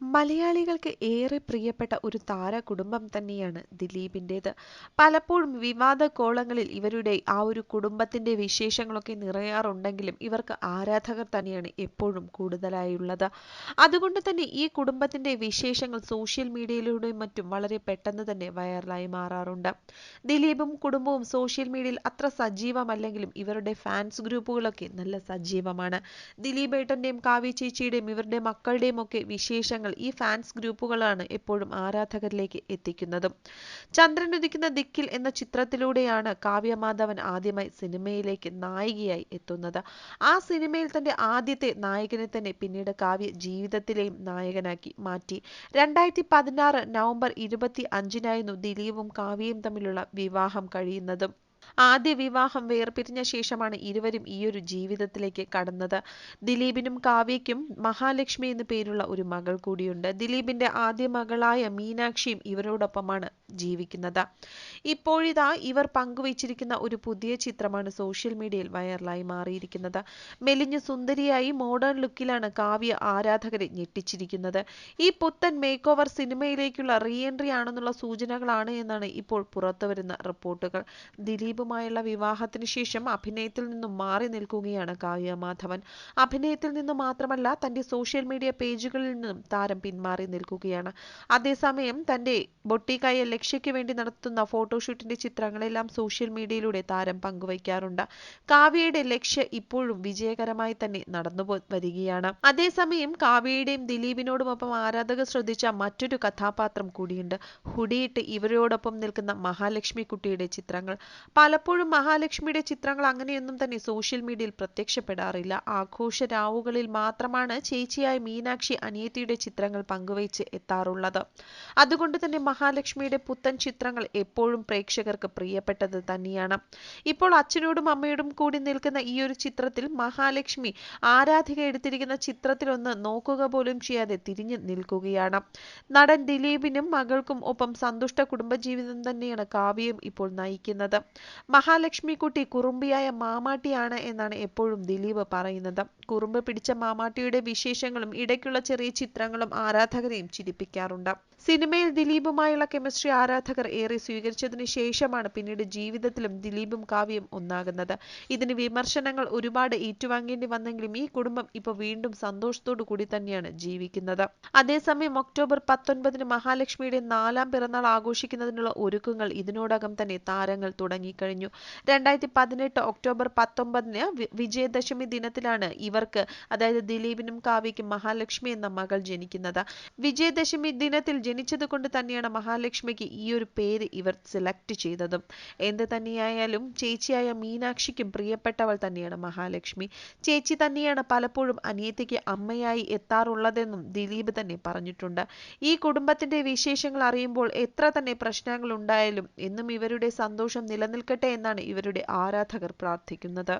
മലയാളികൾക്ക് ഏറെ പ്രിയപ്പെട്ട ഒരു താര കുടുംബം തന്നെയാണ് ദിലീപിന്റേത്. പലപ്പോഴും വിവാദ കോളങ്ങളിൽ ഇവരുടെ ആ ഒരു കുടുംബത്തിന്റെ വിശേഷങ്ങളൊക്കെ നിറയാറുണ്ടെങ്കിലും ഇവർക്ക് ആരാധകർ തന്നെയാണ് എപ്പോഴും കൂടുതലായുള്ളത്. അതുകൊണ്ട് തന്നെ ഈ കുടുംബത്തിന്റെ വിശേഷങ്ങൾ സോഷ്യൽ മീഡിയയിലൂടെയും മറ്റും വളരെ പെട്ടെന്ന് തന്നെ വൈറലായി മാറാറുണ്ട്. ദിലീപും കുടുംബവും സോഷ്യൽ മീഡിയയിൽ അത്ര സജീവമല്ലെങ്കിലും ഇവരുടെ ഫാൻസ് ഗ്രൂപ്പുകളൊക്കെ നല്ല സജീവമാണ്. ദിലീപേട്ടന്റെയും കാവ്യ ചേച്ചിയുടെയും ഇവരുടെ മക്കളുടെയും ഒക്കെ വിശേഷങ്ങൾ ഈ ഫാൻസ് ഗ്രൂപ്പുകളാണ് എപ്പോഴും ആരാധകരിലേക്ക് എത്തിക്കുന്നതും. ചന്ദ്രൻ ഉദിക്കുന്ന ദിക്കിൽ എന്ന ചിത്രത്തിലൂടെയാണ് കാവ്യമാധവൻ ആദ്യമായി സിനിമയിലേക്ക് നായികയായി എത്തുന്നത്. ആ സിനിമയിൽ തന്റെ ആദ്യത്തെ നായകനെ തന്നെ പിന്നീട് കാവ്യ ജീവിതത്തിലെയും നായകനാക്കി മാറ്റി. രണ്ടായിരത്തി പതിനാറ് നവംബർ ഇരുപത്തി അഞ്ചിനായിരുന്നു ദിലീപും കാവ്യയും തമ്മിലുള്ള വിവാഹം കഴിയുന്നതും. ആദ്യ വിവാഹം വേർപിരിഞ്ഞ ശേഷമാണ് ഇരുവരും ഈയൊരു ജീവിതത്തിലേക്ക് കടന്നത്. ദിലീപിനും കാവ്യയ്ക്കും മഹാലക്ഷ്മി എന്നു പേരുള്ള ഒരു മകൾ കൂടിയുണ്ട്. ദിലീപിന്റെ ആദ്യ മകളായ മീനാക്ഷിയും ഇവരോടൊപ്പമാണ് ജീവിക്കുന്നത്. ഇപ്പോഴിതാ ഇവർ പങ്കുവച്ചിരിക്കുന്ന ഒരു പുതിയ ചിത്രമാണ് സോഷ്യൽ മീഡിയയിൽ വൈറലായി മാറിയിരിക്കുന്നത്. മെലിഞ്ഞ സുന്ദരിയായി മോഡേൺ ലുക്കിലാണ് കാവ്യ ആരാധകരെ ഞെട്ടിച്ചിരിക്കുന്നത്. ഈ പുത്തൻ മേക്ക് ഓവർ സിനിമയിലേക്കുള്ള റീ എൻട്രി ആണെന്നുള്ള സൂചനകളാണ് എന്നാണ് ഇപ്പോൾ പുറത്തുവരുന്ന റിപ്പോർട്ടുകൾ. ദിലീപുമായുള്ള വിവാഹത്തിന് ശേഷം അഭിനയത്തിൽ നിന്നും മാറി നിൽക്കുകയാണ് കാവ്യ മാധവൻ. അഭിനയത്തിൽ നിന്നും മാത്രമല്ല തന്റെ സോഷ്യൽ മീഡിയ പേജുകളിൽ നിന്നും താരം പിന്മാറി നിൽക്കുകയാണ്. അതേസമയം തന്റെ ബൊട്ടിക്കായ ലക്ഷ്യയ്ക്ക് വേണ്ടി നടത്തുന്ന ഫോട്ടോഷൂട്ടിന്റെ ചിത്രങ്ങളെല്ലാം സോഷ്യൽ മീഡിയയിലൂടെ താരം പങ്കുവയ്ക്കാറുണ്ട്. കാവ്യയുടെ ലക്ഷ്യ ഇപ്പോഴും വിജയകരമായി തന്നെ നടന്നു വരികയാണ്. അതേസമയം കാവ്യയുടെയും ദിലീപിനോടുമൊപ്പം ആരാധകർ ശ്രദ്ധിച്ച മറ്റൊരു കഥാപാത്രം കൂടിയുണ്ട്. ഹുഡിയിട്ട് ഇവരോടൊപ്പം നിൽക്കുന്ന മഹാലക്ഷ്മി കുട്ടിയുടെ ചിത്രങ്ങൾ. പലപ്പോഴും മഹാലക്ഷ്മിയുടെ ചിത്രങ്ങൾ അങ്ങനെയൊന്നും തന്നെ സോഷ്യൽ മീഡിയയിൽ പ്രത്യക്ഷപ്പെടാറില്ല. ആഘോഷ രാവുകളിൽ മാത്രമാണ് ചേച്ചിയായ മീനാക്ഷി അനിയത്തിയുടെ ചിത്രങ്ങൾ പങ്കുവച്ച് എത്താറുള്ളത്. അതുകൊണ്ട് തന്നെ മഹാലക്ഷ്മിയുടെ പുത്തൻ ചിത്രങ്ങൾ എപ്പോഴും പ്രേക്ഷകർക്ക് പ്രിയപ്പെട്ടത് തന്നെയാണ്. ഇപ്പോൾ അച്ഛനോടും അമ്മയോടും കൂടി നിൽക്കുന്ന ഈ ഒരു ചിത്രത്തിൽ മഹാലക്ഷ്മി ആരാധിക എടുത്തിരിക്കുന്ന ചിത്രത്തിലൊന്ന് നോക്കുക പോലും ചെയ്യാതെ തിരിഞ്ഞു നിൽക്കുകയാണ്. നടൻ ദിലീപിനും മകൾക്കും ഒപ്പം സന്തുഷ്ട കുടുംബജീവിതം തന്നെയാണ് കാവ്യയും ഇപ്പോൾ നയിക്കുന്നത്. മഹാലക്ഷ്മിക്കുട്ടി കുറുമ്പിയായ മാമാട്ടിയാണ് എന്നാണ് എപ്പോഴും ദിലീപ് പറയുന്നത്. കുറുമ്പ് പിടിച്ച മാമാട്ടിയുടെ വിശേഷങ്ങളും ഇടയ്ക്കുള്ള ചെറിയ ചിത്രങ്ങളും ആരാധകരെയും ചിരിപ്പിക്കാറുണ്ട്. സിനിമയിൽ ദിലീപുമായുള്ള കെമിസ്ട്രി ആരാധകർ ഏറെ സ്വീകരിച്ചതിനു ശേഷമാണ് പിന്നീട് ജീവിതത്തിലും ദിലീപും കാവ്യയും ഒന്നാകുന്നത്. ഇതിന് വിമർശനങ്ങൾ ഒരുപാട് ഏറ്റുവാങ്ങേണ്ടി വന്നെങ്കിലും ഈ കുടുംബം ഇപ്പോൾ വീണ്ടും സന്തോഷത്തോടു കൂടി തന്നെയാണ് ജീവിക്കുന്നത്. അതേസമയം ഒക്ടോബർ പത്തൊൻപതിന് മഹാലക്ഷ്മിയുടെ നാലാം പിറന്നാൾ ആഘോഷിക്കുന്നതിനുള്ള ഒരുക്കങ്ങൾ ഇതിനോടകം തന്നെ താരങ്ങൾ തുടങ്ങിക്കഴിഞ്ഞു. രണ്ടായിരത്തി പതിനെട്ട് ഒക്ടോബർ പത്തൊമ്പതിന് വിജയദശമി ദിനത്തിലാണ് ഇവർക്ക് അതായത് ദിലീപിനും കാവ്യയ്ക്കും മഹാലക്ഷ്മി എന്ന മകൾ ജനിക്കുന്നത്. വിജയദശമി ദിനത്തിൽ ജനിച്ചതുകൊണ്ട് തന്നെയാണ് മഹാലക്ഷ്മിക്ക് ഈ ഒരു പേര് ഇവർ സെലക്ട് ചെയ്തതും. എന്ത് തന്നെയായാലും ചേച്ചിയായ മീനാക്ഷിക്കും പ്രിയപ്പെട്ടവൾ തന്നെയാണ് മഹാലക്ഷ്മി. ചേച്ചി തന്നെയാണ് പലപ്പോഴും അനിയത്തിക്ക് അമ്മയായി എത്താറുള്ളതെന്നും ദിലീപ് തന്നെ പറഞ്ഞിട്ടുണ്ട്. ഈ കുടുംബത്തിന്റെ വിശേഷങ്ങൾ അറിയുമ്പോൾ എത്ര തന്നെ പ്രശ്നങ്ങൾ ഉണ്ടായാലും എന്നും ഇവരുടെ സന്തോഷം നിലനിൽക്കട്ടെ എന്നാണ് ഇവരുടെ ആരാധകർ പ്രാർത്ഥിക്കുന്നത്.